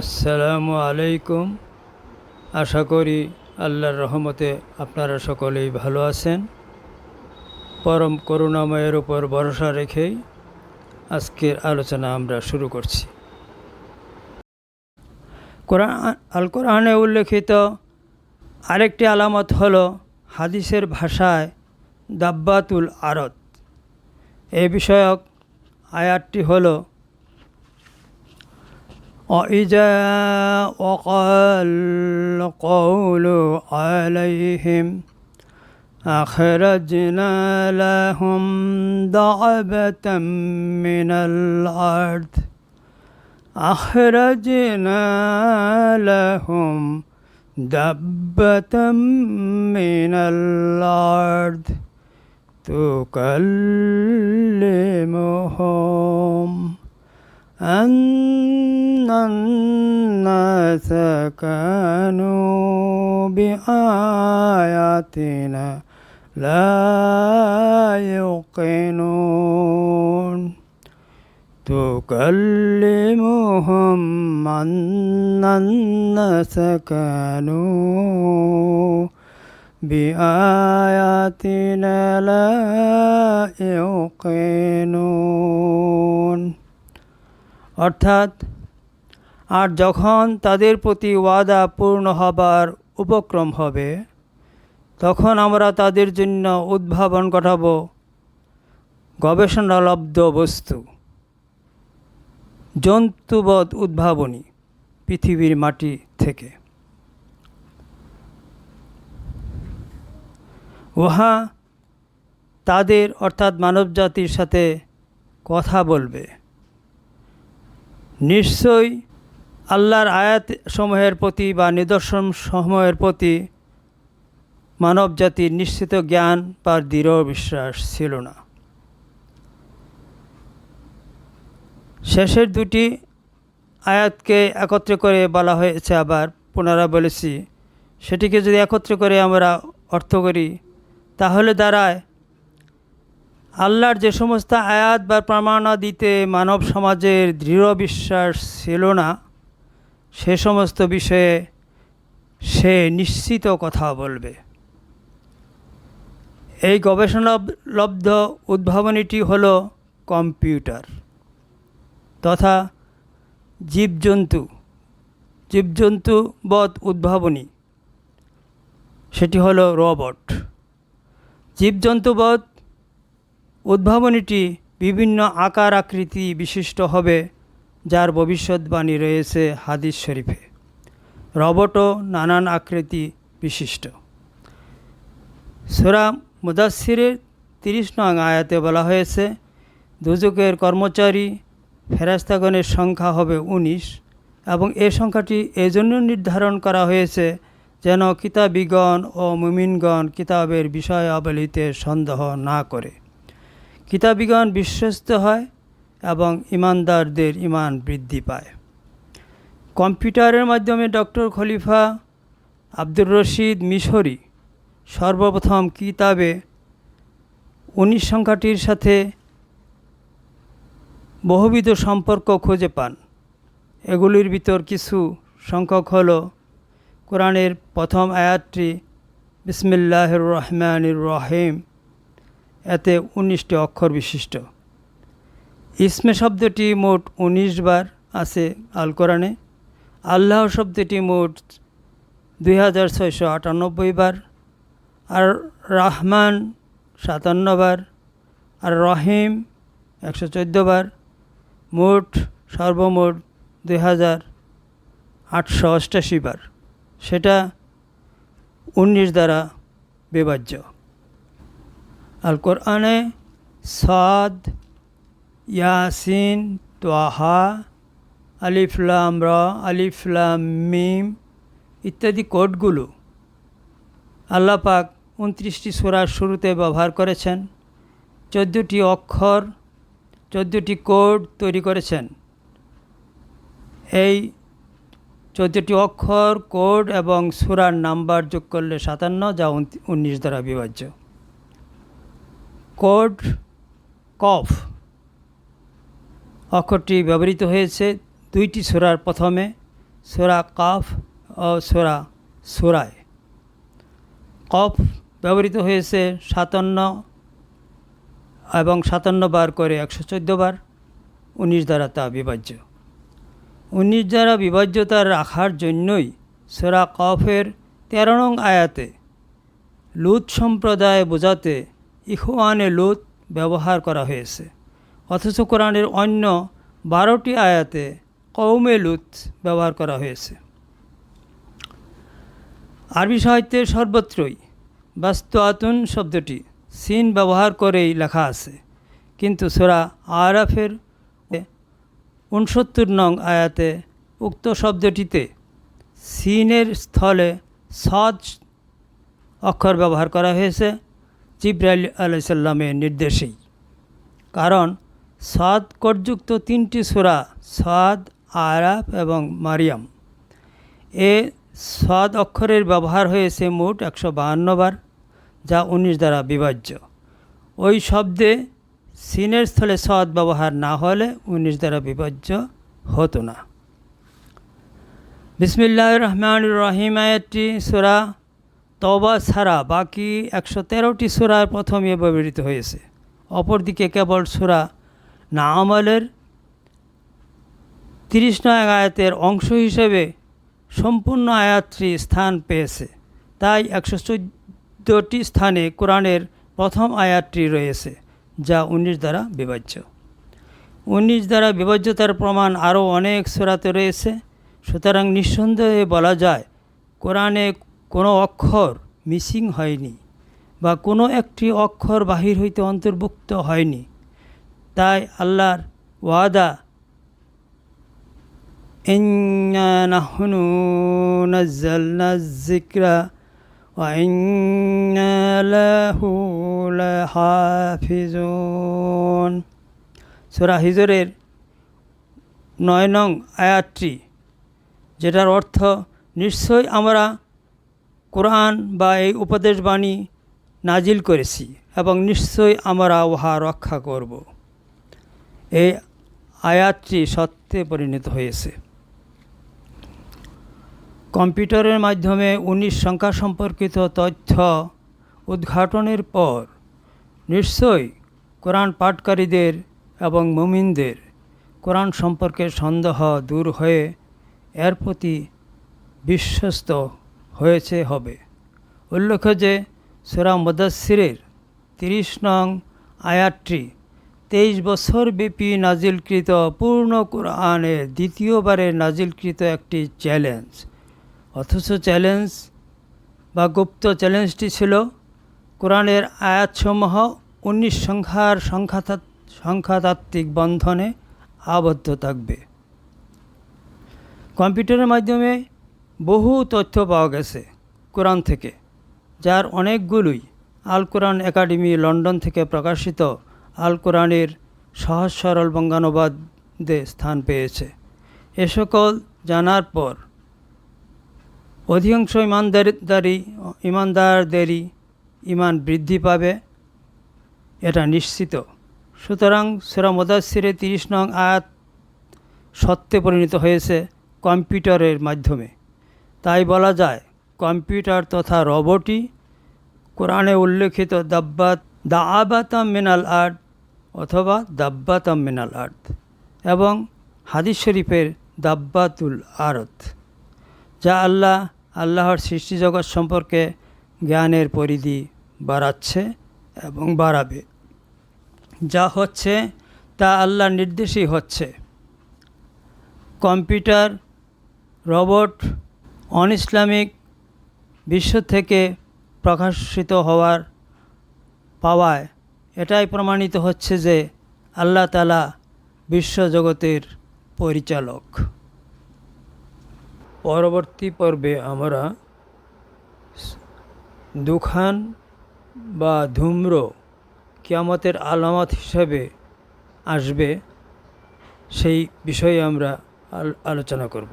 আসসালামু আলাইকুম। আশা করি আল্লাহর রহমতে আপনারা সকলেই ভালো আছেন। পরম করুণাময়ের উপর ভরসা রেখেই আজকের আলোচনা আমরা শুরু করছি। কোরআন আল কোরআনে উল্লেখিত আরেকটি আলামত হলো হাদিসের ভাষায় দাব্বাতুল আরত এ বিষয়ক আয়াতটি হলো وإذا وقع القول عليهم أخرجنا لهم ضعبة من الأرض أخرجنا لهم دبة من الأرض تكلمهم أن الناس كانوا بآياتنا لا يوقنون تكلمهم أن الناس كانوا بآياتنا لا يوقنون অর্থাৎ আর যখন তাদের প্রতি ওয়াদা পূর্ণ হবার উপক্রম হবে, তখন আমরা তাদের জন্য উদ্ভাবন ঘটাবো। গবেষণালব্ধ বস্তু। জন্তুবধ উদ্ভাবনী পৃথিবীর মাটি থেকে। উহা তাদের অর্থাৎ মানবজাতির সাথে কথা বলবে। নিশ্চয়ই আল্লাহর আয়াত সমূহের প্রতি বা নিদর্শন সমূহের প্রতি মানব জাতির নিশ্চিত জ্ঞান বা দৃঢ় বিশ্বাস ছিল না। শেষের দুটি আয়াতকে একত্রে করে বলা হয়েছে আবার পুনরা বলেছি সেটিকে যদি একত্রে করে আমরা অর্থ করি, তাহলে দাঁড়ায়, আল্লাহর যে সমস্ত আয়াত বা প্রমাণাদিতে মানব সমাজের দৃঢ় বিশ্বাস ছিল না সে সমস্ত বিষয়ে সে নিশ্চিত কথা বলবে। এই গবেষণালব্ধ উদ্ভাবনীটি হল কম্পিউটার তথা জীবজন্তু জীবজন্তুবধ উদ্ভাবনী। সেটি হলো রবট। জীবজন্তুবধ উদ্ভাবনীটি বিভিন্ন আকার আকৃতি বিশিষ্ট হবে যার ভবিষ্যৎবাণী রয়েছে হাদিস শরীফে। রবটও নানান আকৃতি বিশিষ্ট। সোরা মুদাসিরের তিরিশ নং আয়াতে বলা হয়েছে দুজকের কর্মচারী ফেরাস্তাগণের সংখ্যা হবে উনিশ এবং এ সংখ্যাটি এজন্য নির্ধারণ করা হয়েছে যেন কিতাবিগণ ও মুমিনগণ কিতাবের বিষয়াবলিতে সন্দেহ না করে। কিতাবিগণ বিশ্বস্ত হয় এবং ইমানদারদের ইমান বৃদ্ধি পায়। কম্পিউটারের মাধ্যমে ডক্টর খলিফা আব্দুর রশিদ মিশরি সর্বপ্রথম কিতাবে উনিশ সংখ্যাটির সাথে বহুবিধ সম্পর্ক খুঁজে পান। এগুলির ভিতর কিছু সংখ্যক হল কোরআনের প্রথম আয়াতটি, বিসমিল্লাহির রহমানির রহিম, এতে উনিশটি অক্ষর বিশিষ্ট। ইসমে শব্দটি মোট উনিশ বার আছে আল কোরআনে। আল্লাহ শব্দটি মোট দুই হাজার ছয়শো আটানব্বই বার। আর রাহমান সাতান্ন বার। আর রহিম একশো চোদ্দ বার। মোট সর্বমোট দুই হাজার আটশো অষ্টাশি বার। সেটা উনিশ দ্বারা বিভাজ্য। আল কোরআনে সাদ ইয়াসিন তোহা আলিফলাম র আলিফলাম মিম ইত্যাদি কোডগুলো আল্লাপাক উনত্রিশটি সুরার শুরুতে ব্যবহার করেছেন, চোদ্দোটি অক্ষর, চোদ্দোটি কোড তৈরি করেছেন। এই চোদ্দোটি অক্ষর, কোড এবং সুরার নাম্বার যোগ করলে সাতান্ন, যা উনিশ দ্বারা বিভাজ্য। কোড, কফ অক্ষরটি ব্যবহৃত হয়েছে দুইটি সুরার প্রথমে, সোরা কাফ ও সোরা সুরায়। কফ ব্যবহৃত হয়েছে সাতান্ন এবং সাতান্ন বার করে একশো চোদ্দ বার, উনিশ দ্বারা তা বিভাজ্য। উনিশ দ্বারা বিভাজ্যতা রাখার জন্যই সোরা কফের তেরো নং আয়াতে লুত সম্প্রদায় বোঝাতে ইখওয়ানে লুত ব্যবহার করা হয়েছে। অথচ কোরআনের অন্য বারোটি আয়াতে কৌমে লুত ব্যবহার করা হয়েছে। আরবি সাহিত্যের সর্বত্রই বাস্তু আতুন শব্দটি সিন ব্যবহার করেই লেখা আছে। কিন্তু সোরা আরাফের উনসত্তর নং আয়াতে উক্ত শব্দটিতে সিনের স্থলে সজ অক্ষর ব্যবহার করা হয়েছে, জিব্রাইল আলাইসাল্লামের নির্দেশেই। কারণ সাদ করযুক্ত তিনটি সুরা, সাদ, আরাফ এবং মারিয়াম। এ সাদ অক্ষরের ব্যবহার হয়েছে মোট একশো বাহান্ন বার, যা উনিশ দ্বারা বিভাজ্য। ওই শব্দে সিনের স্থলে সদ ব্যবহার না হলে উনিশ দ্বারা বিভাজ্য হতো না। বিসমিল্লাহ রহমান রহিম আয়াতটি, সুরা তবা ছাড়া বাকি একশো তেরোটি সুরার প্রথমে ব্যবহৃত হয়েছে। অপরদিকে কেবল সুরা না আমলের তিরিশ নয় আয়াতের অংশ হিসেবে সম্পূর্ণ আয়াতটি স্থান পেয়েছে। তাই একশো চোদ্দোটি স্থানে কোরআনের প্রথম আয়াতটি রয়েছে, যা উনিশ দ্বারা বিভাজ্য। উনিশ দ্বারা বিভাজ্যতার প্রমাণ আরও অনেক সুরাতে রয়েছে। সুতরাং নিঃসন্দেহে বলা যায়, কোরআনে কোনো অক্ষর মিসিং হয়নি বা কোনো একটি অক্ষর বাহির হইতে অন্তর্ভুক্ত হয়নি। তাই আল্লাহর ওয়াদা নাহনু নাজ্জালনা লাহাফিজুন। সূরা হিজরের নয় নং আয়াতটি, যেটার অর্থ নিশ্চয় আমরা কোরআন বা এই উপদেশ বাণী নাজিল করেছি এবং নিশ্চয়ই আমরা উহা রক্ষা করব। এই আয়াতটি সত্যে পরিণত হয়েছে। কম্পিউটারের মাধ্যমে উনিশ সংখ্যা সম্পর্কিত তথ্য উদ্ঘাটনের পর নিশ্চয়ই কোরআন পাঠকারীদের এবং মুমিনদের কোরআন সম্পর্কে সন্দেহ দূর হয়ে এর প্রতি বিশ্বস্ত হয়েছে হবে। উল্লেখ্য যে সুরা মুদাসিরের তিরিশ নং আয়াতটি তেইশ বছর ব্যাপী নাজিলকৃত পূর্ণ কোরআনের দ্বিতীয়বারের নাজিলকৃত একটি চ্যালেঞ্জ। অথচ চ্যালেঞ্জ বা গুপ্ত চ্যালেঞ্জটি ছিল কোরআনের আয়াতসমূহ উনিশ সংখ্যার সংখ্যা সংখ্যাতাত্ত্বিক বন্ধনে আবদ্ধ থাকবে। কম্পিউটারের মাধ্যমে বহু তথ্য পাওয়া গেছে কোরআন থেকে, যার অনেকগুলোই আল কোরআন একাডেমি লন্ডন থেকে প্রকাশিত আল কোরআনের সহজ সরল বঙ্গানুবাদে স্থান পেয়েছে। এ সকল জানার পর অধিকাংশ ইমানদারি ইমানদারদেরই ইমান বৃদ্ধি পাবে, এটা নিশ্চিত। সুতরাং সুরা মোদাসিরে তিরিশ নং আয়াত সত্যে পরিণত হয়েছে কম্পিউটারের মাধ্যমে। তাই বলা যায়, কম্পিউটার তথা রবটই কোরআনে উল্লেখিত দাব্বাত, দাআবাতাম মিনাল আর্ট অথবা দাব্বাতাম মিনাল আর্থ এবং হাদিস শরীফের দাব্বাতুল আরত যা আল্লাহ, আল্লাহর সৃষ্টি জগৎ সম্পর্কে জ্ঞানের পরিধি বাড়াচ্ছে এবং বাড়াবে। যা হচ্ছে তা আল্লাহর নির্দেশই হচ্ছে। কম্পিউটার, রবট অন ইসলামিক বিশ্ব থেকে প্রকাশিত হওয়ার পাওয়ায় এটাই প্রমাণিত হচ্ছে যে আল্লাহ তালা বিশ্বজগতের পরিচালক। পরবর্তী পর্বে আমরা দুখান বা ধূম্র কিয়ামতের আলামত হিসাবে আসবে, সেই বিষয়ে আমরা আলোচনা করব।